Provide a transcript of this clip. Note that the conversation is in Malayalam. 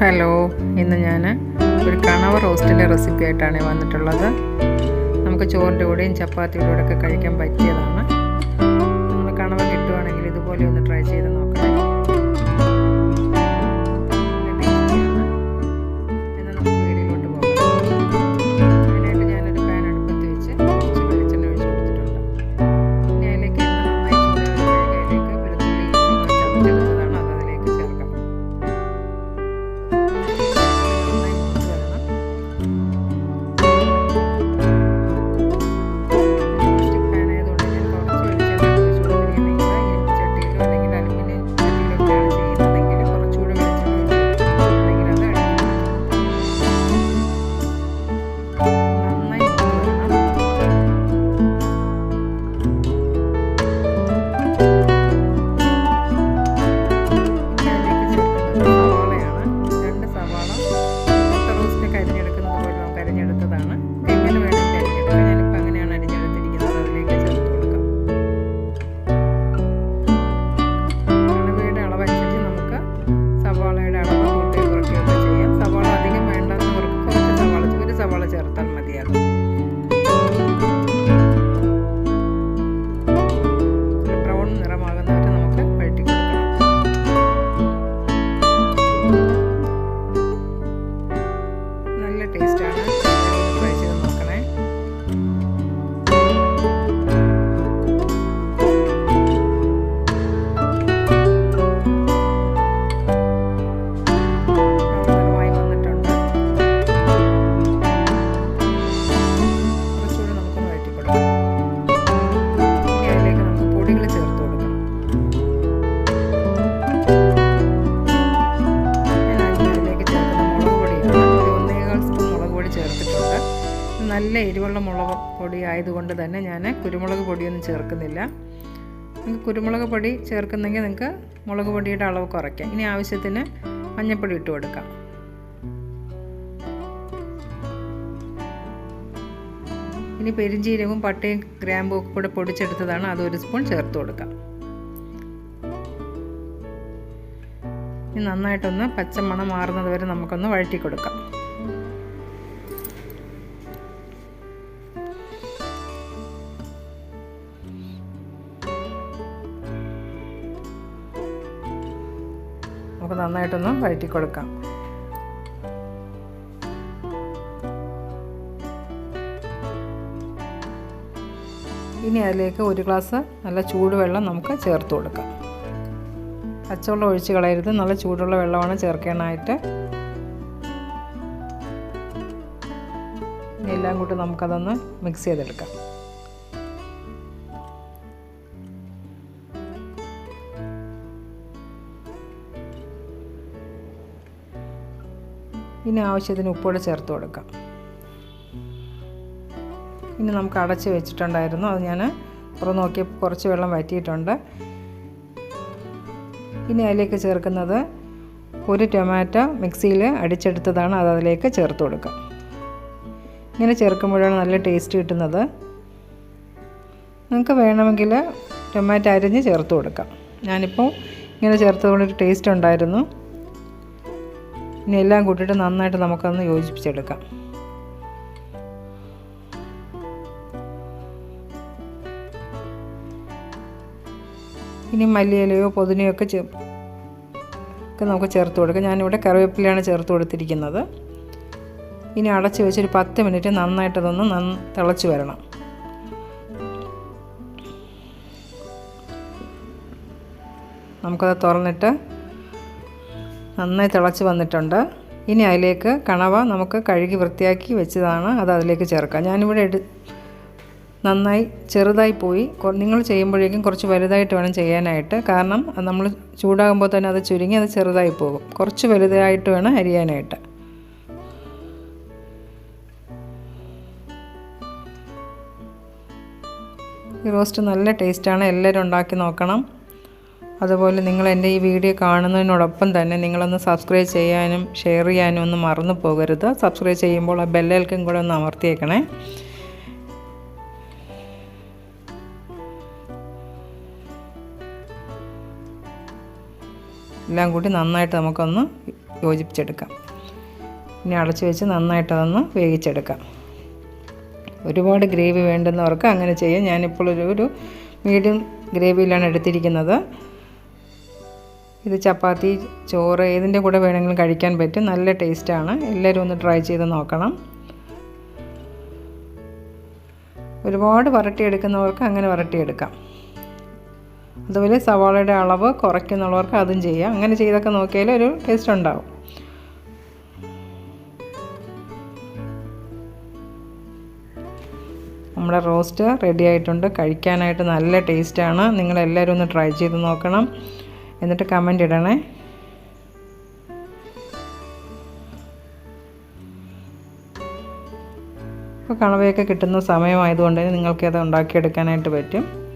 ഹലോ ഇന്ന് ഞാൻ ഒരു കണവ റോസ്റ്റിന്റെ റെസിപ്പി ആയിട്ടാണ് വന്നിട്ടുള്ളത്. നമുക്ക് ചോറിന്റെ കൂടെയും ചപ്പാത്തിയുടെ കൂടെയൊക്കെ കഴിക്കാൻ പറ്റിയതാണ്. നല്ല എരിവുള്ള മുളക് പൊടി ആയതുകൊണ്ട് തന്നെ ഞാൻ കുരുമുളക് പൊടിയൊന്നും ചേർക്കുന്നില്ല. നിങ്ങൾക്ക് കുരുമുളക് പൊടി ചേർക്കുന്നെങ്കിൽ നിങ്ങൾക്ക് മുളക് പൊടിയുടെ അളവ് കുറയ്ക്കാം. ഇനി ആവശ്യത്തിന് മഞ്ഞൾപ്പൊടി ഇട്ട് കൊടുക്കാം. ഇനി പെരിഞ്ചീരകവും പട്ടയും ഗ്രാമ്പും ഒക്കെ കൂടെ പൊടിച്ചെടുത്തതാണ്. അത് ഒരു സ്പൂൺ ചേർത്ത് കൊടുക്കാം. ഇനി നന്നായിട്ടൊന്ന് പച്ചമണം മാറുന്നത് വരെ നമുക്കൊന്ന് വഴറ്റി കൊടുക്കാം. നമുക്ക് നന്നായിട്ടൊന്ന് വഴറ്റി കൊടുക്കാം ഇനി അതിലേക്ക് ഒരു ഗ്ലാസ് നല്ല ചൂടുവെള്ളം നമുക്ക് ചേർത്ത് കൊടുക്കാം. പച്ചവെള്ളം ഒഴിച്ച് കളയരുത്. നല്ല ചൂടുള്ള വെള്ളമാണ് ചേർക്കാനായിട്ട്. എല്ലാം കൂട്ടി നമുക്കതൊന്ന് മിക്സ് ചെയ്തെടുക്കാം. ഇനി ആവശ്യത്തിന് ഉപ്പോടെ ചേർത്ത് കൊടുക്കാം. ഇനി നമുക്ക് അടച്ച് വെച്ചിട്ടുണ്ടായിരുന്നു. അത് ഞാൻ അപ്പുറം നോക്കി കുറച്ച് വെള്ളം വറ്റിയിട്ടുണ്ട്. ഇനി അതിലേക്ക് ചേർക്കുന്നത് ഒരു ടൊമാറ്റോ മിക്സിയിൽ അടിച്ചെടുത്തതാണ്. അത് അതിലേക്ക് ചേർത്ത് കൊടുക്കുക ഇങ്ങനെ ചേർക്കുമ്പോഴാണ് നല്ല ടേസ്റ്റ് കിട്ടുന്നത്. നിങ്ങൾക്ക് വേണമെങ്കിൽ ടൊമാറ്റോ അരിഞ്ഞ് ചേർത്ത് കൊടുക്കാം. ഞാനിപ്പോൾ ഇങ്ങനെ ചേർത്തതുകൊണ്ടൊരു ടേസ്റ്റ് ഉണ്ടായിരുന്നു. ഇനി എല്ലാം കൂട്ടിയിട്ട് നന്നായിട്ട് നമുക്കൊന്ന് യോജിപ്പിച്ചെടുക്കാം. ഇനി മല്ലിയിലയോ പൊതിനയോ ഒക്കെ ഒക്കെ നമുക്ക് ചേർത്ത് കൊടുക്കാം. ഞാനിവിടെ കറിവേപ്പിലയാണ് ചേർത്ത് കൊടുത്തിരിക്കുന്നത്. ഇനി അടച്ച് വെച്ചൊരു പത്ത് മിനിറ്റ് നന്നായിട്ടതൊന്ന് നന്ന തിളച്ച് വരണം. നമുക്കത് തുറന്നിട്ട് നന്നായി തിളച്ച് വന്നിട്ടുണ്ട്. ഇനി അതിലേക്ക് കണവ നമുക്ക് കഴുകി വൃത്തിയാക്കി വെച്ചതാണ് അത് അതിലേക്ക് ചേർക്കാം ഞാനിവിടെ എടു നന്നായി ചെറുതായി പോയി. നിങ്ങൾ ചെയ്യുമ്പോഴേക്കും കുറച്ച് വലുതായിട്ട് വേണം ചെയ്യാനായിട്ട്. കാരണം നമ്മൾ ചൂടാകുമ്പോൾ തന്നെ അത് ചുരുങ്ങി അത് ചെറുതായി പോകും. കുറച്ച് വലുതായിട്ട് വേണം അരിയാനായിട്ട്. ഈ റോസ്റ്റ് നല്ല ടേസ്റ്റാണ്. എല്ലാവരും ഉണ്ടാക്കി നോക്കണം. അതുപോലെ നിങ്ങൾ എന്റെ ഈ വീഡിയോ കാണുന്നതിനോടൊപ്പം തന്നെ നിങ്ങളൊന്ന് സബ്സ്ക്രൈബ് ചെയ്യാനും ഷെയർ ചെയ്യാനും ഒന്നും മറന്നു പോകരുത്. സബ്സ്ക്രൈബ് ചെയ്യുമ്പോൾ ആ ബെല്ലേൽക്കും കൂടെ ഒന്ന് അമർത്തിയേക്കണേ. എല്ലാം കൂടി നന്നായിട്ട് നമുക്കൊന്ന് യോജിപ്പിച്ചെടുക്കാം. ഇനി അടച്ചു വെച്ച് നന്നായിട്ട് അതൊന്ന് വേവിച്ചെടുക്കാം. ഒരുപാട് ഗ്രേവി വേണ്ടുന്നവർക്ക് അങ്ങനെ ചെയ്യാം. ഞാനിപ്പോൾ ഒരു ഒരു മീഡിയം ഗ്രേവിയിലാണ് എടുത്തിരിക്കുന്നത്. ഇത് ചപ്പാത്തി ചോറ് ഏതിന്റെ കൂടെ വേണമെങ്കിലും കഴിക്കാൻ പറ്റും. നല്ല ടേസ്റ്റാണ് എല്ലാവരും ഒന്ന് ട്രൈ ചെയ്ത് നോക്കണം. ഒരുപാട് വരട്ടിയെടുക്കുന്നവർക്ക് അങ്ങനെ വരട്ടിയെടുക്കാം. അതുപോലെ സവാളയുടെ അളവ് കുറയ്ക്കുന്നുള്ളവർക്ക് അതും ചെയ്യാം. അങ്ങനെ ചെയ്തൊക്കെ നോക്കിയാൽ ഒരു ടേസ്റ്റ് ഉണ്ടാവും. നമ്മുടെ റോസ്റ്റ് റെഡി ആയിട്ടുണ്ട്. കഴിക്കാനായിട്ട് നല്ല ടേസ്റ്റാണ് നിങ്ങളെല്ലാവരും ഒന്ന് ട്രൈ ചെയ്ത് നോക്കണം. എന്നിട്ട് കമന്റ് ഇടണേ. ഇപ്പോൾ കണവയൊക്കെ കിട്ടുന്ന സമയമായതുകൊണ്ട് നിങ്ങൾക്കത് ഉണ്ടാക്കിയെടുക്കാനായിട്ട് പറ്റും.